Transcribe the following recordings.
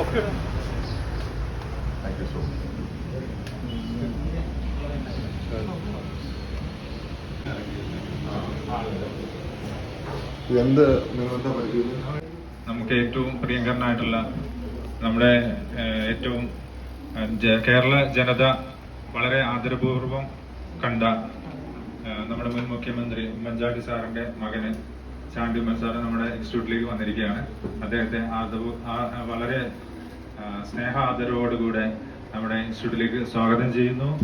പൊക്കെ thank you so much എന്ത് നിങ്ങളെന്താ പരിചയം നമുക്ക് ഏറ്റവും പ്രിയങ്കരനായിട്ടുള്ള നമ്മുടെ ഏറ്റവും കേരള ജനത വളരെ ആദരപൂർവം കണ്ട നമ്മുടെ മുൻ മുഖ്യമന്ത്രി ഉമ്മൻചാണ്ടി സാറിന്റെ മകന് ചാണ്ടി ഉമ്മൻ സാറ് നമ്മുടെ ഇൻസ്റ്റിറ്റ്യൂട്ടിലേക്ക് വന്നിരിക്കുകയാണ്. അദ്ദേഹത്തെ വളരെ സ്നേഹ ആദരവോടുകൂടെ നമ്മുടെ ഇൻസ്റ്റിറ്റ്യൂട്ടിലേക്ക് സ്വാഗതം ചെയ്യുന്നു.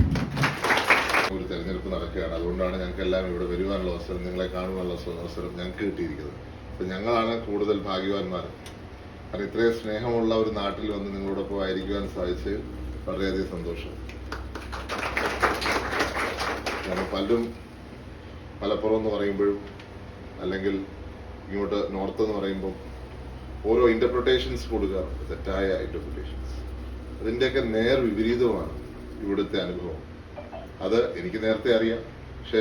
ഒരു തെരഞ്ഞെടുപ്പ് നടക്കുകയാണ്. അതുകൊണ്ടാണ് ഞങ്ങൾക്ക് എല്ലാം ഇവിടെ വരുവാനുള്ള അവസരം നിങ്ങളെ കാണുവാനുള്ള അവസ- അവസരം ഞങ്ങൾക്ക് കിട്ടിയിരിക്കുന്നത്. അപ്പൊ ഞങ്ങളാണ് കൂടുതൽ ഭാഗ്യവാന്മാർ. കാരണം ഇത്രയും സ്നേഹമുള്ള ഒരു നാട്ടിൽ വന്ന് നിങ്ങളോടൊപ്പം ആയിരിക്കുവാൻ സാധിച്ച് വളരെയധികം സന്തോഷം. കാരണം പലരും മലപ്പുറം എന്ന് പറയുമ്പോഴും അല്ലെങ്കിൽ ഇങ്ങോട്ട് നോർത്ത് എന്ന് പറയുമ്പോൾ ഓരോ ഇന്റർപ്രിട്ടേഷൻസ് കൊടുക്കാറുണ്ട്. തെറ്റായ ഇന്റർപ്രിട്ടേഷൻസ് അതിന്റെയൊക്കെ നേർ വിപരീതമാണ് ഇവിടുത്തെ അനുഭവം. അത് എനിക്ക് നേരത്തെ അറിയാം. പക്ഷേ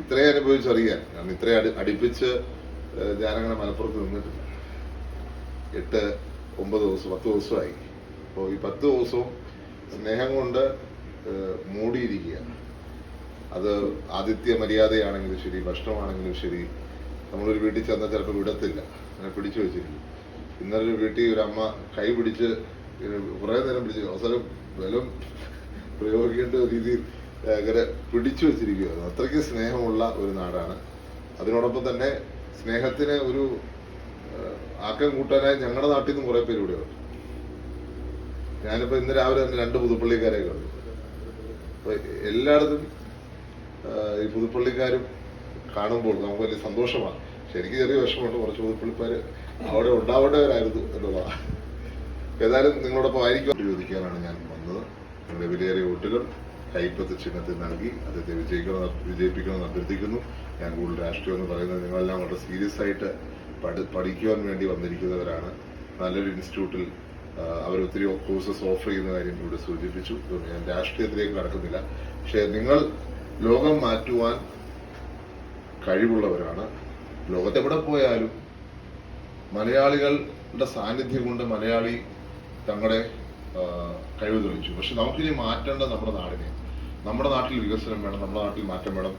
ഇത്രയും അനുഭവിച്ചറിയാൻ കാരണം ഇത്രയും അടി അടുപ്പിച്ച് ഞാനങ്ങനെ മലപ്പുറത്ത് നിന്നിട്ടില്ല. എട്ട് ഒമ്പത് ദിവസം പത്ത് ദിവസമായി. അപ്പോൾ ഈ പത്ത് ദിവസവും സ്നേഹം കൊണ്ട് മൂടിയിരിക്കുകയാണ്. അത് ആദിത്യ മര്യാദയാണെങ്കിലും ശരി ഭക്ഷണമാണെങ്കിലും ശരി നമ്മളൊരു വീട്ടിൽ ചെന്നാൽ ചിലപ്പോൾ വിടത്തില്ല. അങ്ങനെ പിടിച്ചു വെച്ചിരിക്കും. ഇന്നലെ വീട്ടിൽ ഒരു അമ്മ കൈ പിടിച്ച് കുറെ നേരം പിടിച്ച് അവസരം ബലം പ്രയോഗിക്കേണ്ട രീതിയിൽ അങ്ങനെ പിടിച്ചു വെച്ചിരിക്കുകയാണ്. അത്രയ്ക്ക് സ്നേഹമുള്ള ഒരു നാടാണ്. അതിനോടൊപ്പം തന്നെ സ്നേഹത്തിന് ഒരു ആക്കം കൂട്ടാനായി ഞങ്ങളുടെ നാട്ടിൽ നിന്നും കുറെ പേര് ഇവിടെ ഉണ്ട് ഞാനിപ്പോൾ ഇന്ന് രാവിലെ തന്നെ രണ്ട് പുതുപ്പള്ളിക്കാരെ കണ്ടു. അപ്പൊ എല്ലായിടത്തും ഈ പുതുപ്പള്ളിക്കാരും കാണുമ്പോൾ നമുക്ക് വലിയ സന്തോഷമാണ്. ശരിക്കും ചെറിയ വിഷമമുണ്ട്. കുറച്ച് പുതുപ്പള്ളിക്കാര് അവിടെ ഉണ്ടാവേണ്ടവരായിരുന്നു എന്നുള്ളതാണ്. ഏതായാലും നിങ്ങളോടൊപ്പം ആയിരിക്കും ചോദിക്കാനാണ് ഞാൻ വന്നത്. നിങ്ങളുടെ വിലയേറിയ വോട്ടുകൾ കൈപ്പത്ത് ചിഹ്നത്തിൽ നൽകി അദ്ദേഹത്തെ വിജയിക്കണം വിജയിപ്പിക്കണമെന്ന് അഭ്യർത്ഥിക്കുന്നു. ഞാൻ കൂടുതൽ രാഷ്ട്രീയം എന്ന് പറയുന്നത് നിങ്ങളെല്ലാം വളരെ സീരിയസ് ആയിട്ട് പഠി പഠിക്കുവാൻ വേണ്ടി വന്നിരിക്കുന്നവരാണ്. നല്ലൊരു ഇൻസ്റ്റിറ്റ്യൂട്ടിൽ അവർ ഒത്തിരി കോഴ്സസ് ഓഫർ ചെയ്യുന്ന കാര്യം ഇവിടെ സൂചിപ്പിച്ചു. ഞാൻ രാഷ്ട്രീയത്തിലേക്ക് കടക്കുന്നില്ല. പക്ഷേ നിങ്ങൾ ലോകം മാറ്റുവാൻ കഴിവുള്ളവരാണ്. ലോകത്തെവിടെ പോയാലും മലയാളികളുടെ സാന്നിധ്യം കൊണ്ട് മലയാളി തങ്ങളുടെ കഴിവ് തെളിയിച്ചു. പക്ഷെ നമുക്കിനി മാറ്റേണ്ടത് നമ്മുടെ നാടിനെ. നമ്മുടെ നാട്ടിൽ വികസനം വേണം നമ്മുടെ നാട്ടിൽ മാറ്റം വേണം.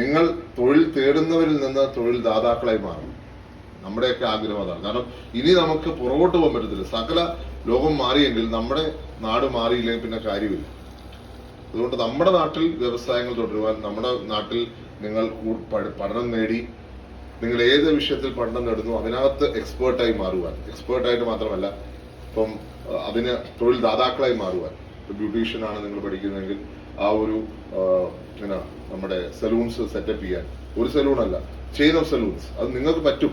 നിങ്ങൾ തൊഴിൽ തേടുന്നവരിൽ നിന്ന് തൊഴിൽ ദാതാക്കളായി മാറണം. നമ്മുടെയൊക്കെ ആഗ്രഹം അതാണ്. കാരണം ഇനി നമുക്ക് പുറകോട്ട് പോകാൻ പറ്റത്തില്ല. സകല ലോകം മാറിയെങ്കിൽ നമ്മുടെ നാട് മാറിയില്ലെങ്കിൽ പിന്നെ കാര്യമില്ല. അതുകൊണ്ട് നമ്മുടെ നാട്ടിൽ വ്യവസായങ്ങൾ തുടരുവാൻ നമ്മുടെ നാട്ടിൽ നിങ്ങൾ പഠനം നേടി നിങ്ങൾ ഏത് വിഷയത്തിൽ പഠനം നേടുന്നു അതിനകത്ത് എക്സ്പേർട്ടായി മാറുവാൻ. എക്സ്പേർട്ടായിട്ട് മാത്രമല്ല ഇപ്പം അതിന് തൊഴിൽ ദാതാക്കളായി മാറുവാൻ. ബ്യൂട്ടീഷ്യൻ ആണ് നിങ്ങൾ പഠിക്കുന്നതെങ്കിൽ ആ ഒരു എന്നാ നമ്മുടെ സലൂൺസ് സെറ്റപ്പ് ചെയ്യാൻ. ഒരു സലൂൺ അല്ല ചെയിൻ ഓഫ് സലൂൺസ് അത് നിങ്ങൾക്ക് പറ്റും.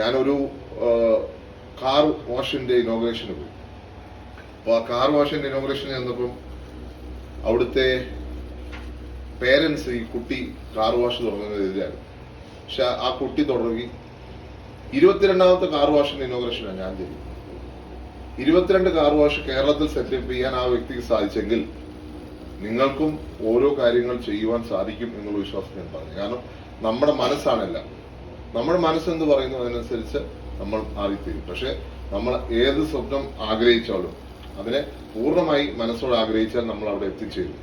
ഞാനൊരു കാർ വാഷിന്റെ ഇനോഗ്രേഷന് പോയി. അപ്പൊ ആ കാർ വാഷിന്റെ ഇനോഗ്രേഷൻ ചെന്നപ്പം അവിടുത്തെ പേരൻസ് ഈ കുട്ടി കാർ വാഷ് തുടങ്ങുന്നതിനെതിരാണ് പക്ഷെ ആ കുട്ടി തുടങ്ങി. ഇരുപത്തിരണ്ടാമത്തെ കാർ വാഷിന്റെ ഇനോഗ്രേഷനാണ് ഞാൻ ചെയ്തത്. ഇരുപത്തിരണ്ട് കാർ വാഷ് കേരളത്തിൽ സെറ്റപ്പ് ചെയ്യാൻ ആ വ്യക്തിക്ക് സാധിച്ചെങ്കിൽ നിങ്ങൾക്കും ഓരോ കാര്യങ്ങൾ ചെയ്യുവാൻ സാധിക്കും എന്നുള്ള വിശ്വാസം ഞാൻ പറഞ്ഞു. കാരണം നമ്മുടെ മനസ്സാണല്ല. നമ്മുടെ മനസ്സെന്ത് പറയുന്നു അതിനനുസരിച്ച് നമ്മൾ മാറിത്തരും. പക്ഷെ നമ്മൾ ഏത് സ്വപ്നം ആഗ്രഹിച്ചാലും അതിനെ പൂർണമായി മനസ്സോട് ആഗ്രഹിച്ചാൽ നമ്മൾ അവിടെ എത്തിച്ചേരും.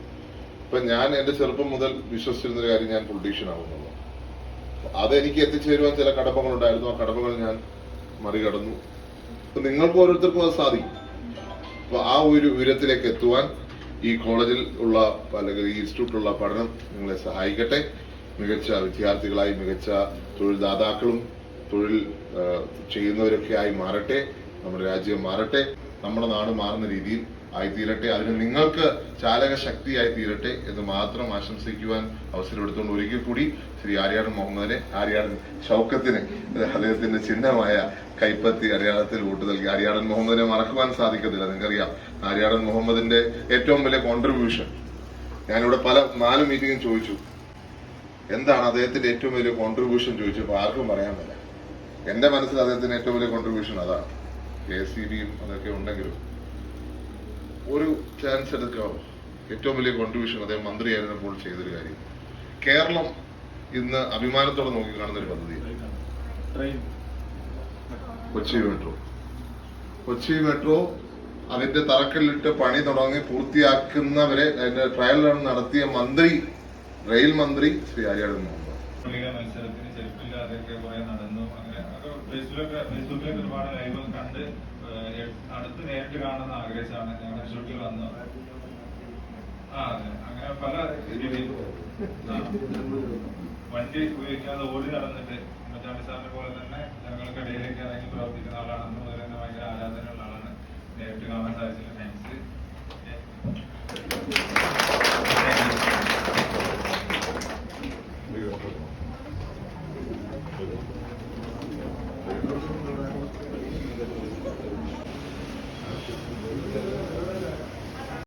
ഇപ്പൊ ഞാൻ എന്റെ ചെറുപ്പം മുതൽ വിശ്വസിച്ചിരുന്ന ഒരു കാര്യം ഞാൻ പൊളിറ്റീഷ്യൻ ആകുന്നുള്ളൂ അതെനിക്ക് എത്തിച്ചേരുവാൻ ചില കടമ്പകളുണ്ടായിരുന്നു. ആ കടമ്പകൾ ഞാൻ മറികടന്നു. അപ്പൊ നിങ്ങൾക്ക് ഓരോരുത്തർക്കും അത് സാധിക്കും. അപ്പൊ ആ ഒരു ഉയരത്തിലേക്ക് എത്തുവാൻ ഈ കോളേജിൽ ഉള്ള അല്ലെങ്കിൽ ഈ ഇൻസ്റ്റിറ്റ്യൂട്ടിലുള്ള പഠനം നിങ്ങളെ സഹായിക്കട്ടെ. മികച്ച വിദ്യാർത്ഥികളായി മികച്ച തൊഴിൽദാതാക്കളും തൊഴിൽ ചെയ്യുന്നവരൊക്കെ ആയി മാറട്ടെ. നമ്മുടെ രാജ്യം മാറട്ടെ. നമ്മുടെ നാട് മാറുന്ന രീതിയിൽ ആയിത്തീരട്ടെ. അതിന് നിങ്ങൾക്ക് ചാലക ശക്തിയായി തീരട്ടെ എന്ന് മാത്രം ആശംസിക്കുവാൻ അവസരം എടുത്തുകൊണ്ട് ഒരിക്കൽ കൂടി ശ്രീ ആര്യാടൻ മുഹമ്മദിനെ ആര്യാടൻ ഷൗക്കത്തിന് അദ്ദേഹത്തിന്റെ ചിഹ്നമായ കൈപ്പത്തി അടയാളത്തിൽ വോട്ട് നൽകി. ആര്യാടൻ മുഹമ്മദിനെ മറക്കുവാൻ സാധിക്കത്തില്ല നിങ്ങൾക്കറിയാം. ആര്യാടൻ മുഹമ്മദിന്റെ ഏറ്റവും വലിയ കോൺട്രിബ്യൂഷൻ ഞാനിവിടെ പല നാല് മീറ്റിംഗും ചോദിച്ചു. എന്താണ് അദ്ദേഹത്തിന്റെ ഏറ്റവും വലിയ കോൺട്രിബ്യൂഷൻ ചോദിച്ചപ്പോൾ ആർക്കും പറയാൻ പറ്റില്ല. എന്റെ മനസ്സിൽ അദ്ദേഹത്തിന്റെ ഏറ്റവും വലിയ കോൺട്രിബ്യൂഷൻ അതാണ്. കെ സി ബിയും അതൊക്കെ ഉണ്ടെങ്കിലും ഒരു ചാൻസ് എടുക്കാമോ ഏറ്റവും വലിയ കോൺട്രിബ്യൂഷൻ അദ്ദേഹം മന്ത്രിയായിരുന്നപ്പോൾ ചെയ്തൊരു കാര്യം. കേരളം ഇന്ന് അഭിമാനത്തോടെ നോക്കി കാണുന്ന ഒരു പദ്ധതി കൊച്ചി മെട്രോ കൊച്ചി മെട്രോ അതിന്റെ തറക്കല്ലിട്ട് പണി തുടങ്ങി പൂർത്തിയാക്കുന്നവരെ അതിന്റെ ട്രയൽ റൺ നടത്തിയ മന്ത്രി റെയിൽ മന്ത്രി ശ്രീ ആര്യാടൻ മുഹമ്മദ്. മത്സരത്തിന് ചെരുപ്പില്ലാതെയൊക്കെ കുറെ നടന്നു. അങ്ങനെ ഒക്കെ ഫേസ്ബുക്കിലൊക്കെ ഫേസ്ബുക്കിലൊക്കെ ഒരുപാട് ലൈവ് കണ്ട് അടുത്ത് നേരിട്ട് കാണുന്ന ആഗ്രഹിച്ചാണ് ഞാൻ ഷൂട്ടിൽ വന്നു ആ അതെ. അങ്ങനെ പല. വണ്ടി ഉപയോഗിക്കാതെ ഓടി നടന്നിട്ട് ഉമ്മൻചാണ്ടി സാറിനെ പോലെ തന്നെ ജനങ്ങൾക്കിടയിലേക്ക് ഇറങ്ങി പ്രവർത്തിക്കുന്ന ആളാണ് അന്ന് മുതൽ തന്നെ ഭയങ്കര ആരാധനയുള്ള ആളാണ് നേരിട്ട് കാണാൻ സാധിച്ചില്ല താങ്ക്സ്